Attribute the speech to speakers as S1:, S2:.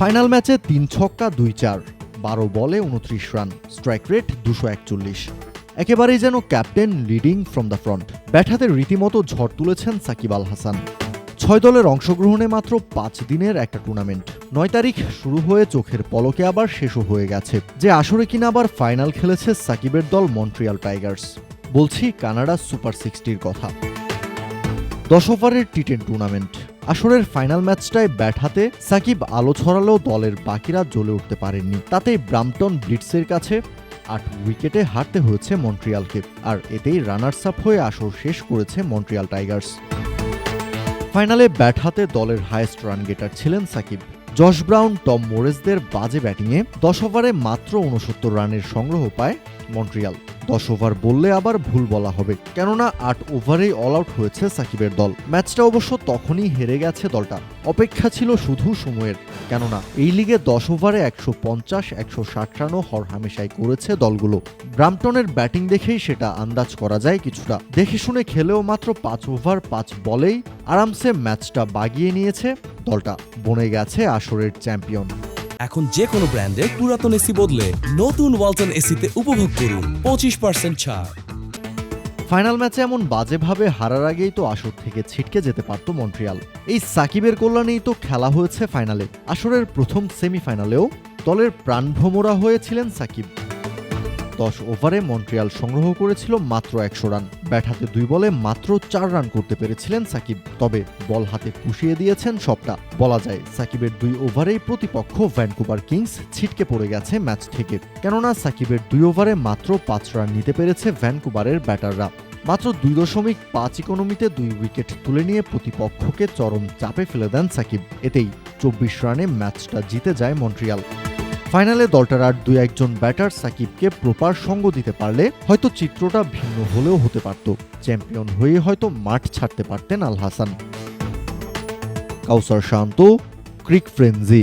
S1: Final ম্যাচে তিন ছক্কা, দুই চার, বারো বলে উনত্রিশ রান, স্ট্রাইক রেট দুশো একচল্লিশ। একেবারেই যেন captain leading from the front. Bat হাতে রীতিমতো ঝড় তুলেছেন সাকিব আল হাসান। ছয় দলের অংশগ্রহণে মাত্র পাঁচ দিনের একটা টুর্নামেন্ট। নয় তারিখ শুরু হয়ে চোখের পলকে আবার শেষও হয়ে গেছে। যে আসরে কিনা আবার ফাইনাল খেলেছে সাকিবের দল মন্ট্রিয়াল টাইগার্স। বলছি কানাডা সুপার সিক্সটির কথা। দশ ওভারের টি টেন টুর্নামেন্ট। আসরের ফাইনাল ম্যাচটায় ব্যাট হাতে সাকিব আলো ছড়ালেও দলের বাকিরা জ্বলে উঠতে পারেননি। তাতেই ব্রাম্পটন ব্লিটসের কাছে আট উইকেটে হারতে হয়েছে মন্ট্রিয়ালকে, আর এতেই রানার্স আপ হয়ে আসর শেষ করেছে মন্ট্রিয়াল টাইগার্স। ফাইনালে ব্যাট হাতে দলের হায়েস্ট রান গেটার ছিলেন সাকিব। জশ ব্রাউন, টম মোরেসদের বাজে ব্যাটিংয়ে দশ ওভারে মাত্র উনসত্তর রানের সংগ্রহ পায় মন্ট্রিয়াল। দশ ওভার বললে আবার ভুল বলা হবে। কেননা আট ওভারেই অল আউট হয়েছে সাকিবের দল। ম্যাচটা অবশ্য তখনই হেরে গেছে দলটা। অপেক্ষা ছিল শুধু সময়ের। কেননা এই লিগে দশ ওভারে একশো পঞ্চাশ, একশো ষাট রানও হরহামেশাই করেছে দলগুলো। ব্রাম্পটনের ব্যাটিং দেখেই সেটা আন্দাজ করা যায় কিছুটা। দেখে শুনে খেলেও মাত্র পাঁচ ওভার, পাঁচ বলেই আরামসে ম্যাচটা বাগিয়ে নিয়েছে দলটা। বনে গেছে আসরের চ্যাম্পিয়ন।
S2: এখন যে কোনো ব্র্যান্ডের পুরাতন এসি বদলে নতুন ওয়ালটন এসিতে উপভোগ করুন পঁচিশ পার্সেন্ট ছাড়।
S1: ফাইনাল ম্যাচে এমন বাজেভাবে হারার আগেই তো আসর থেকে ছিটকে যেতে পারত মন্ট্রিয়াল। এই সাকিবের কল্যাণেই তো খেলা হয়েছে ফাইনালে আসরের প্রথম সেমিফাইনালেও দলের প্রাণভ্রমরা হয়েছিলেন সাকিব। দশ ওভারে মন্ট্রিয়াল সংগ্রহ করেছিল মাত্র একশো রান। ব্যাট হাতে দুই বলে মাত্র চার রান করতে পেরেছিলেন সাকিব। তবে বল হাতে পুষিয়ে দিয়েছেন সবটা। বলা যায়, সাকিবের দুই ওভারেই প্রতিপক্ষ ভ্যানকুভার কিংস ছিটকে পড়ে গেছে ম্যাচ থেকে। কেননা, সাকিবের দুই ওভারে মাত্র পাঁচ রান নিতে পেরেছে ভ্যানকুভারের ব্যাটাররা। মাত্র দুই দশমিক পাঁচ ইকোনমিতে দুই উইকেট তুলে নিয়ে প্রতিপক্ষকে চরম চাপে ফেলে দেন সাকিব। এতেই চব্বিশ রানে ম্যাচটা জিতে যায় মন্ট্রিয়াল। ফাইনালে দলটার আর দুই একজন ব্যাটার সাকিবকে প্রপার সঙ্গ দিতে পারলে হয়তো চিত্রটা ভিন্ন হলেও হতে পারত। চ্যাম্পিয়ন হয়ে হয়তো মাঠ ছাড়তে পারতেন আল হাসান। কাউসার শান্ত, ক্রিক ফ্রেন্জি